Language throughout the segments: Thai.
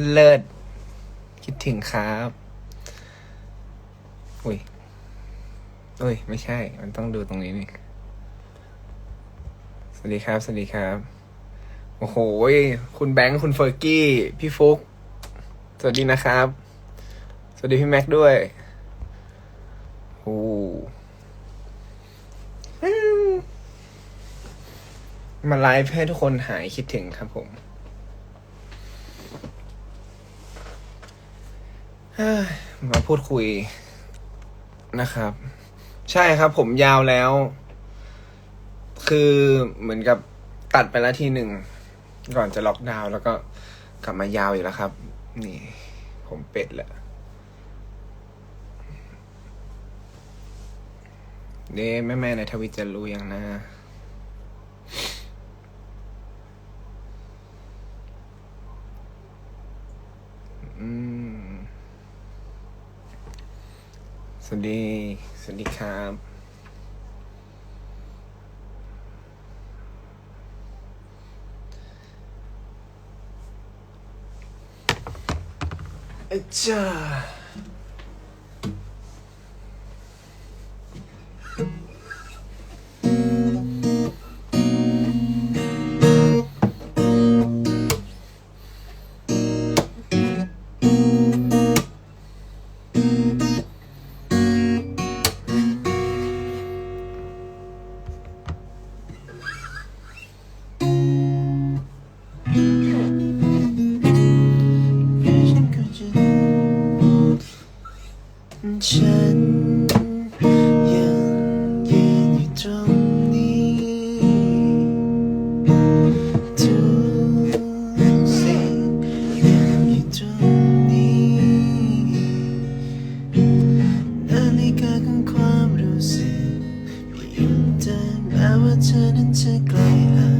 เลิศ คิดถึงครับอุ้ยอุ้ย ไม่ใช่ มันต้องดูตรงนี้นี่ สวัสดีครับ สวัสดีครับ โอ้โห คุณแบงค์ คุณเฟอร์กี้ พี่ฟุก สวัสดีนะครับ สวัสดีพี่แม็กซ์ด้วยโอ้มาไลฟ์ให้ทุกคนหายคิดถึงครับผม เฮ้ย มาพูดคุยนะครับ ใช่ครับ ผมยาวแล้ว คือเหมือนกับตัดไปแล้วทีหนึ่ง ก่อนจะล็อกดาวน์แล้วก็กลับมายาวอีกแล้วครับ นี่ ผมเป็ดแหละเด้แม่แม่ในทวิตจะรู้ยังนะอืม ส วัสดี สวัสดีครับเอ้ยจ้า ดินแม้ว่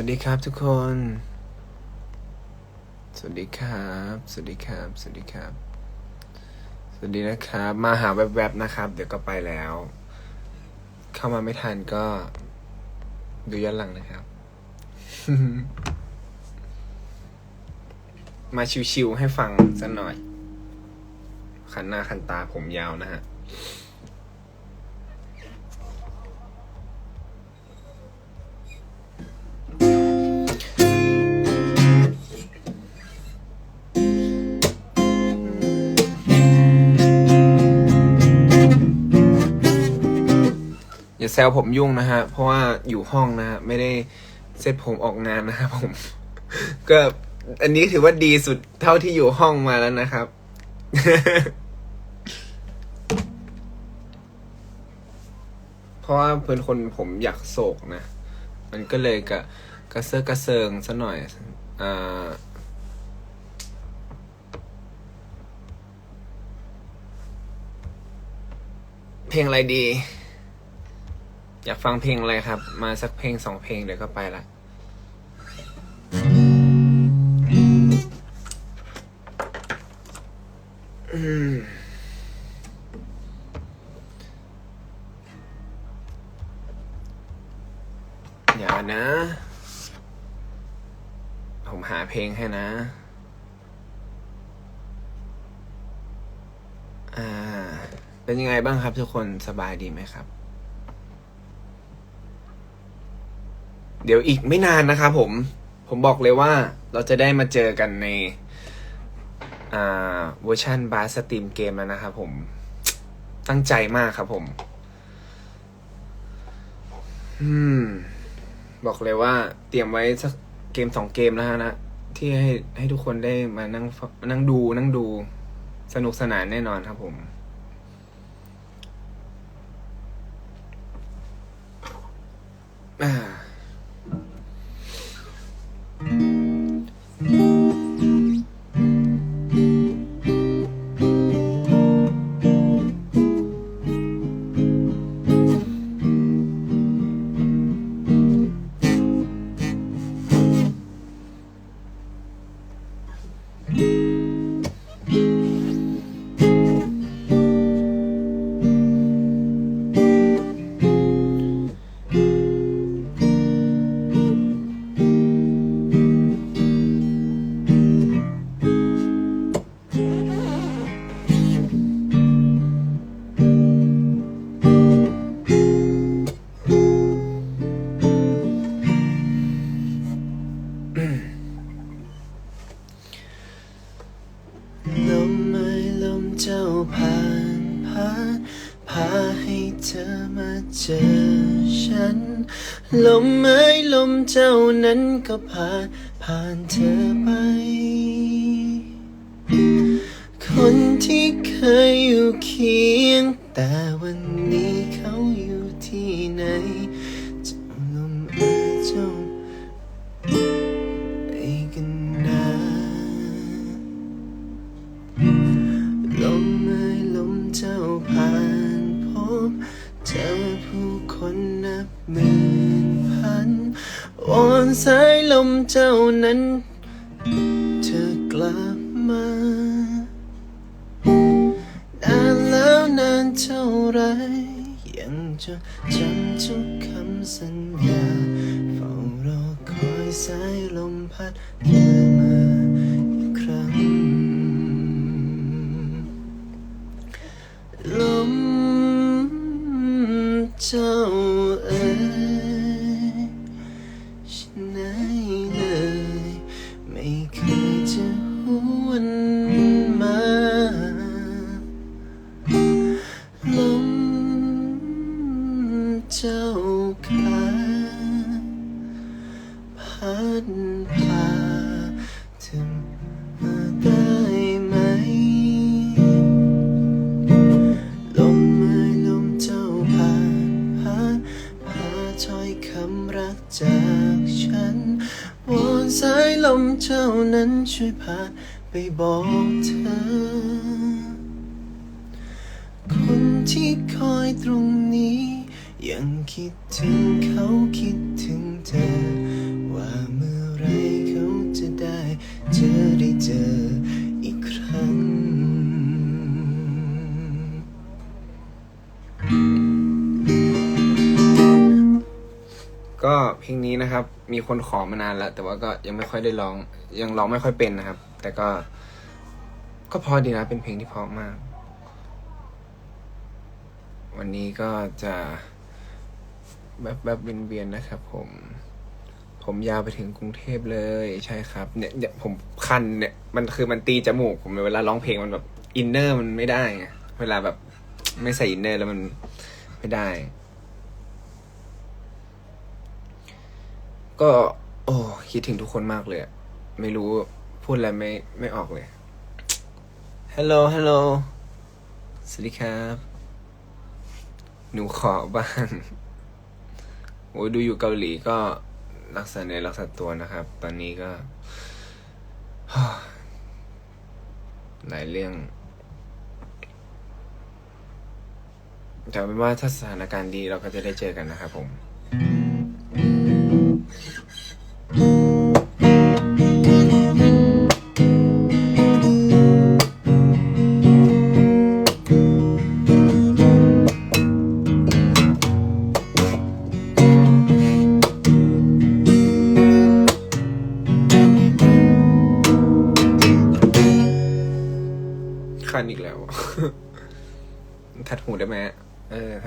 วัสดีครับทุกคน สวัสดีครับ สวัสดีครับ สวัสดีครับ สวัสดีนะครับ มาหาแวบๆนะครับ เดี๋ยวก็ไปแล้ว เข้ามาไม่ทันก็ ดูย้อนหลังนะครับ มาชิวๆให้ฟังสักหน่อย ขันหน้าขันตาผมยาวนะฮะ อย่าแซวผมยุ่งนะฮะ เพราะว่าอยู่ห้องนะฮะไม่ได้เซ็ตผมออกงานนะครับผม ก็อันนี้ถือว่าดีสุดเท่าที่อยู่ห้องมาแล้วนะครับ เพราะว่าเพื่อนคนผมอยากโศกนะ มันก็เลยกะกระเซาะกระเซิงซะหน่อยอ่าเพลงอะไรดี อยากฟังเพลงอะไรครับ มาสักเพลงสองเพลงเดี๋ยวก็ไปละอย่านะ ผมหาเพลงให้นะ อ่า เป็นยังไงบ้างครับทุกคนสบายดีไหมครับ เดี๋ยวอีกไม่นานนะครับผม ผมบอกเลยว่าเราจะได้มาเจอกันในอ่าเวอร์ชันบาสสตรีมเกมแล้วนะครับผม ตั้งใจมากครับผม อืม บอกเลยว่าเตรียมไว้สักเกมสองเกมแล้วฮะนะ ที่ให้ให้ทุกคนได้มานั่งฟังนั่งดูนั่งดูสนุกสนานแน่นอนครับผมอ่า ก็ผ่านผ่านเธอ จำทุกคำสัญญา เฝ้ารอคอยสายลมพัดาไปบอกเธอ คนที่คอยตรงนี้ ยังคิดถึงเขาคิดถึงเธอ นะครับ มีคนขอมานานแล้ว แต่ว่าก็ยังไม่ค่อยได้ร้อง ยังร้องไม่ค่อยเป็นนะครับ แต่ก็ ก็พอดีนะ เป็นเพลงที่เพราะมาก วันนี้ก็จะแบบแบบเวียนๆนะครับ ผม ผมยาวไปถึงกรุงเทพเลย ใช่ครับ เนี่ยเนี่ยผมคันเนี่ย มันคือมันตีจมูกผมเวลาร้องเพลงมันแบบอินเนอร์มันไม่ได้ไงเวลาแบบไม่ใส่อินเนอร์แล้วมันไม่ได้ ก็ โอ้คิดถึงทุกคนมากเลย ไม่รู้พูดอะไรไม่ไม่ออกเลย ฮัลโหลฮัลโหลสวัสดีครับ หนูขอบ้างโอ้ดูอยู่เกาหลีก็รักษาในรักษาตัวนะครับ ตอนนี้ก็หลายเรื่องแต่เป็นว่าถ้าสถานการณ์ดีเราก็จะได้เจอกันนะครับผม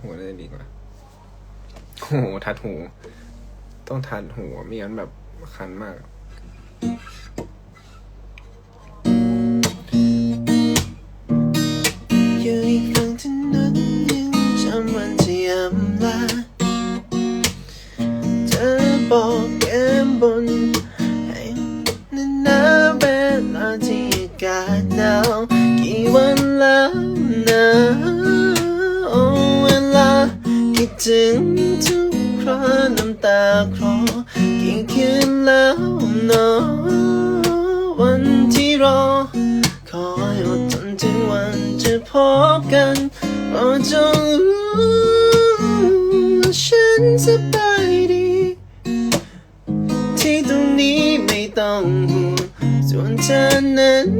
หัวได้ดีกว่าโอ้โหทัดหู ต้องทัดหูไม่งั้นแบบคันมากอยู่อีกฝั่งถนนยังจำวันที่ยำลาเธบอกแกบนให้นานาเวลาที่อากาศหนาวกี่วันแล้วนะ ถึงทุกคราน้ำตาคลอกี่คืนแล้วเนอวันที่รอ คอยอดทนถึงวันจะพบกันโปรดจงรู้ว่าฉันสบายดี ที่ตรงนี้ไม่ต้องห่วงส่วนเธอนั้น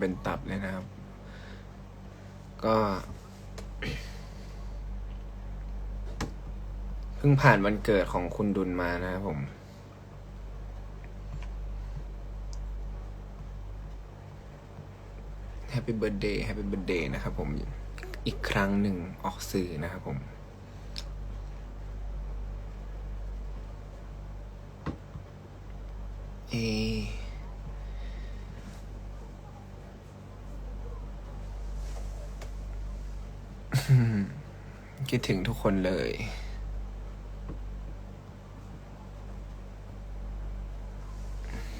เป็นตับเลยนะครับ ก็เพิ่งผ่านวันเกิดของคุณดุลมานะครับผม แฮปปี้เบิร์ดเดย์แฮปปี้เบิร์ดเดย์นะครับผม อีกครั้งหนึ่งออกสื่อนะครับผมเอะ คิดถึงทุกคนเลย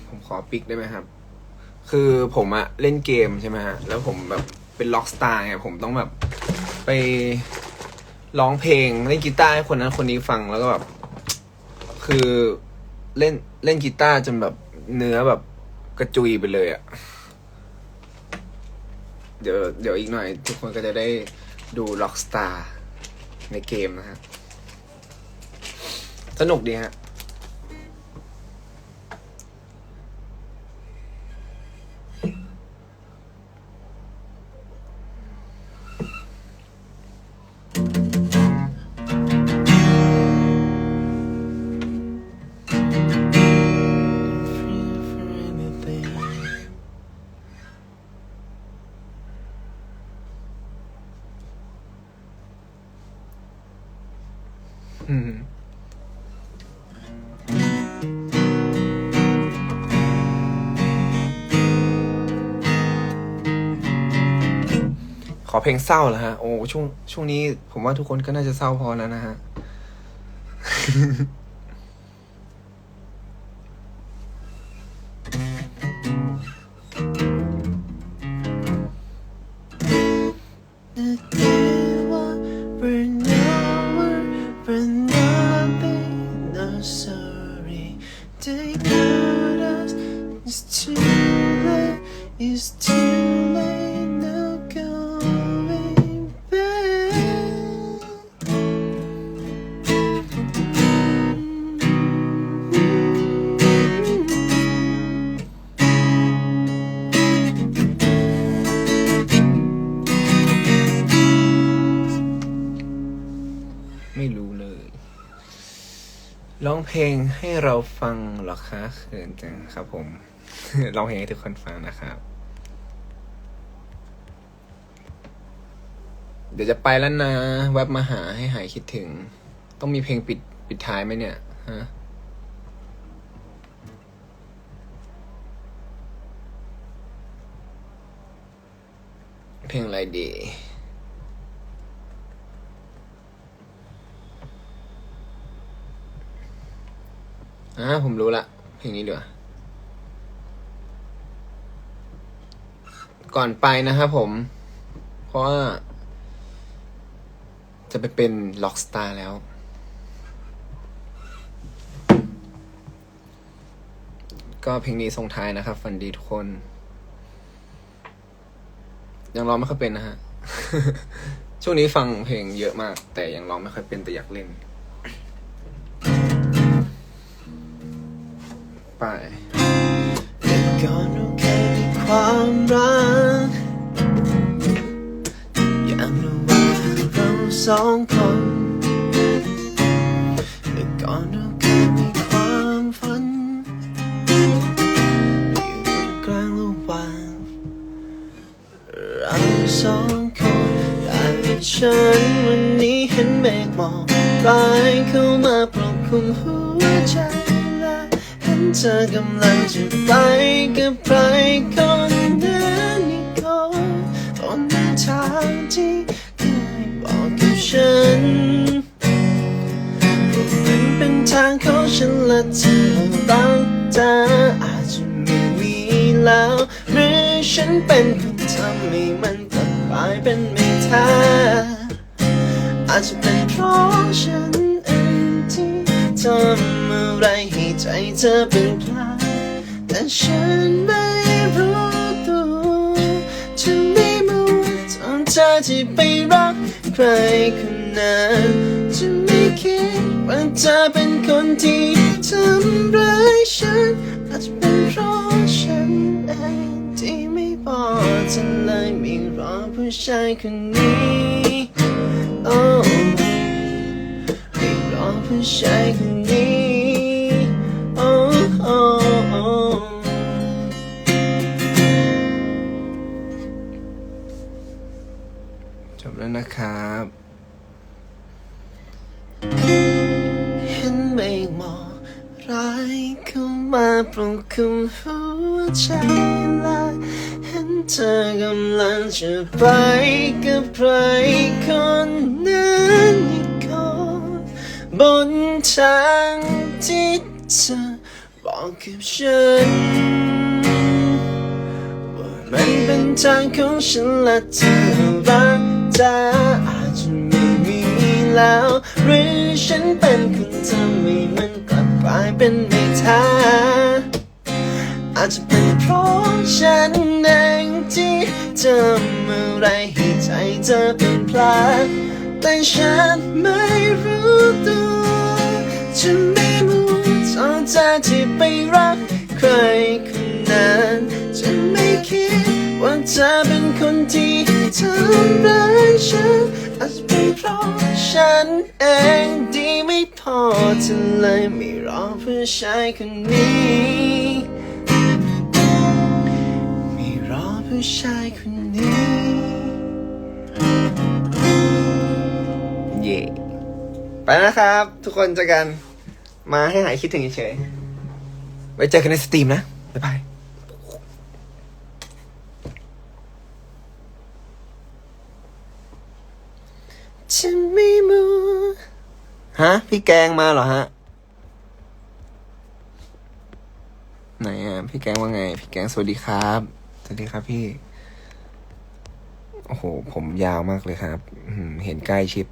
ผมขอปิกได้ไหมครับ คือผมอะเล่นเกมใช่ไหมฮะ แล้วผมแบบเป็นล็อกสตาร์ไงผมต้องแบบไปร้องเพลงเล่นกีตาร์ให้คนนั้นคนนี้ฟังแล้วก็แบบ คือเล่นเล่นกีตาร์จนแบบเนื้อแบบกระจุยไปเลยอะเดี๋ยวเดี๋ยวอีกหน่อย ทุกคนก็จะได้ดูล็อกสตาร์ ในเกมนะฮะ สนุกดีฮะ ขอเพลงเศร้าเหรอฮะ โอ้ช่วงช่วงนี้ผมว่าทุกคนก็น่าจะเศร้าพอแล้วนะฮะ เพลงให้เราฟังหรอคะเขินจังครับผมร้องเพลงให้ทุกคนฟังนะครับ เดี๋ยวจะไปแล้วนะแวบมาหาให้หายคิดถึง ต้องมีเพลงปิดปิดท้ายไหมเนี่ยฮะเพลงอะไรดี อ่าผมรู้ละเพลงนี้เดี๋ยวาก่อนไปนะครับผม เพราะว่า จะไปเป็นล็อกสตาร์แล้ว ก็เพลงนี้ส่งท้ายนะครับฟันดีทุกคน ยังร้องไม่ค่อยเป็นนะฮะ ช่วงนี้ฟังเพลงเยอะมาก แต่ยังร้องไม่ค่อยเป็นแต่อยากเล่น ไปแต่ก่อนเราเคยมีความรักอย่างระหว่างเราสองคนแต่ก่อนเราเคยมีความฝันอยู่กลางระหว่างเราสองคนแต่ฉันวันนี้เห็นเมฆหมอกลายเข้ามาปกคลุมหัว เธอกำลังจะไปกับใครคนนั้นอีกคนบนทางที่เคยบอกกับฉันมันเป็นทางของฉันและเธอรักเธออาจจะไม่มีแล้วหรือฉันเป็นคนทำให้มันกลับกลายเป็นไม่แท้อาจจะเป็นเพราะฉันเองที่ทำ อะไรให้ใจเธอเป็นพลาดแต่ฉันไม่รู้ตัวจะไม่มัวตอนเธอที่ไปรักใครคนนั้นจะไม่คิดว่าเธอเป็นคนที่ทำร้ายฉันอาจจะเป็นเพราะฉันเองที่ไม่บอกเธอเลยไม่รอผู้ชายคนนี้โอ้ไม่รอผู้ชายคนนี้ แล้วนะครับ เห็นเมฆหมอกร้ายเข้ามาปลุกคุมหัวใจและเห็นเธอกำลังจะไปกับใครคนนั้นอีกคนบนทางที่เธอบอกกับฉันว่ามันเป็นทางของฉันและเธอรักเธออาจจะไม่มีแล้ว หรือฉันเป็นคนทำให้มันกลับกลายเป็นไม่แท้อาจจะเป็นเพราะฉันเองที่ทำอะไรให้ใจเธอเป็นพลาดแต่ฉันไม่รู้ตัวจะไม่มัวตอนเธอที่ไปรักใคร ว่าเธอเป็นคนที่ทำร้ายฉันอาจจะเป็นเพราะฉันเองที่ไม่พอเธอเลยไม่รอผู้ชายคนนี้ ไม่รอผู้ชายคนนี้ เย่ไปนะครับ ทุกคนเจอกันมาให้หายคิดถึงเฉยไว้เจอกันในสตรีมนะ บ๊ายบาย ฉันไม่มูฮะ พี่แกงมาเหรอฮะ ไหนอะ พี่แกงว่าไง พี่แกงสวัสดีครับ สวัสดีครับพี่ โอ้โห ผมยาวมากเลยครับ เห็นใกล้ชิด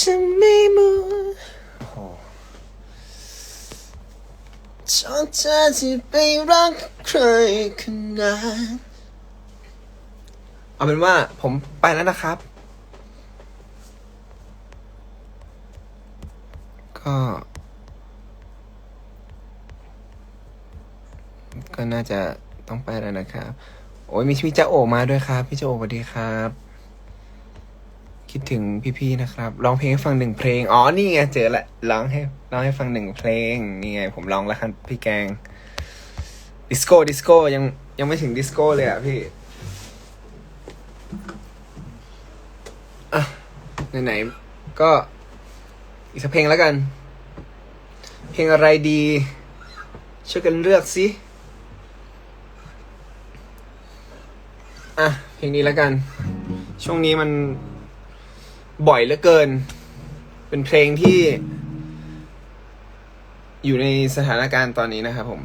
ฉันไม่มูโอ้โหชอบเธอที่ไปรักใครคนนั้น เอาเป็นว่าผมไปแล้วนะครับ ก็ ก็น่าจะต้องไปแล้วนะครับ โอ้ยมีพี่เจ้าโอมาด้วยครับ พี่เจ้าโอสวัสดีครับ คิดถึงพี่ๆนะครับ ร้องเพลงให้ฟังหนึ่งเพลง อ๋อ นี่ไงเจอละ ร้องให้ร้องให้ฟังหนึ่งเพลง นี่ไง ผมร้องแล้วครับพี่แกง ดิสโก้ ดิสโก้ ยังยังไม่ถึงดิสโก้เลยอะพี่ อะ ไหนๆก็อีกสักเพลงแล้วกัน เพลงอะไรดี ช่วยกันเลือกสิอะเพลงนี้แล้วกัน ช่วงนี้มันบ่อยเหลือเกิน เป็นเพลงที่อยู่ในสถานการณ์ตอนนี้นะครับผม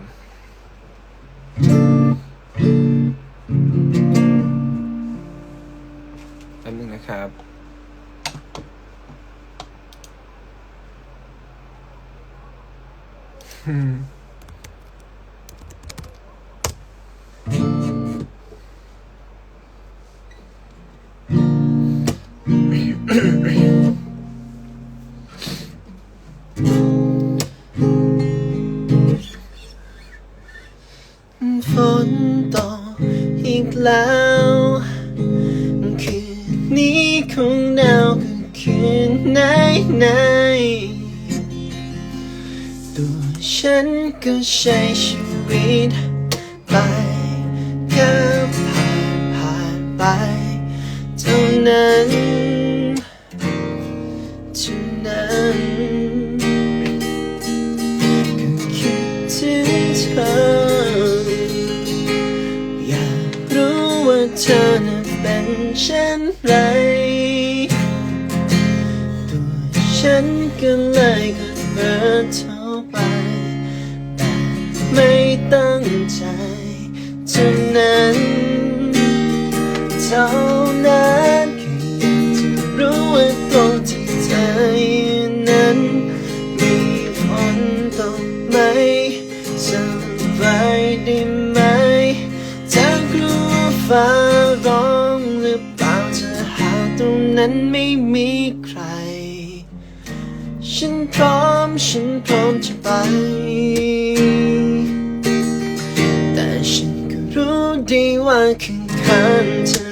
ฝ ตัวฉันก็ใช้ชีวิตไป นั้นไม่มีใคร ฉันพร้อมฉันพร้อมจะไป แต่ฉันก็รู้ดีว่าข้างข้างๆเธอ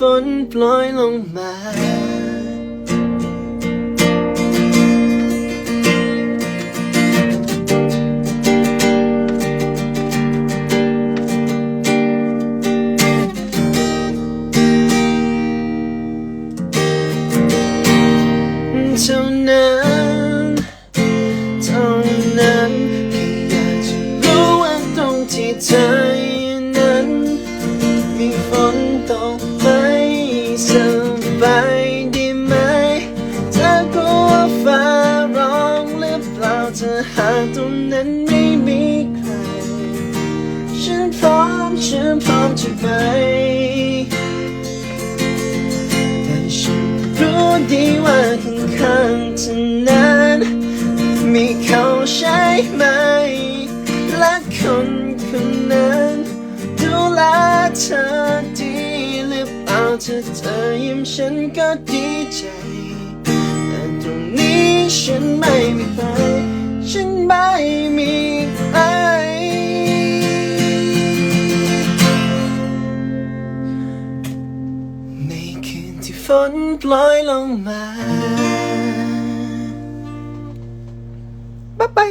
ฝนปล่อยลงมา พร้อมฉันพร้อมจะไปแต่ฉันรู้ดีว่าข้างๆเธอนั้น มีเขาใช่ไหม และคนคนนั้น ดูแลเธอดีหรือเปล่าถ้าเธอยิ้มฉันก็ดีใจ แต่ตรงนี้ฉันไม่มีใครฉันไม่มีใคร ฝนปล่อยลงมาบ๊ายบาย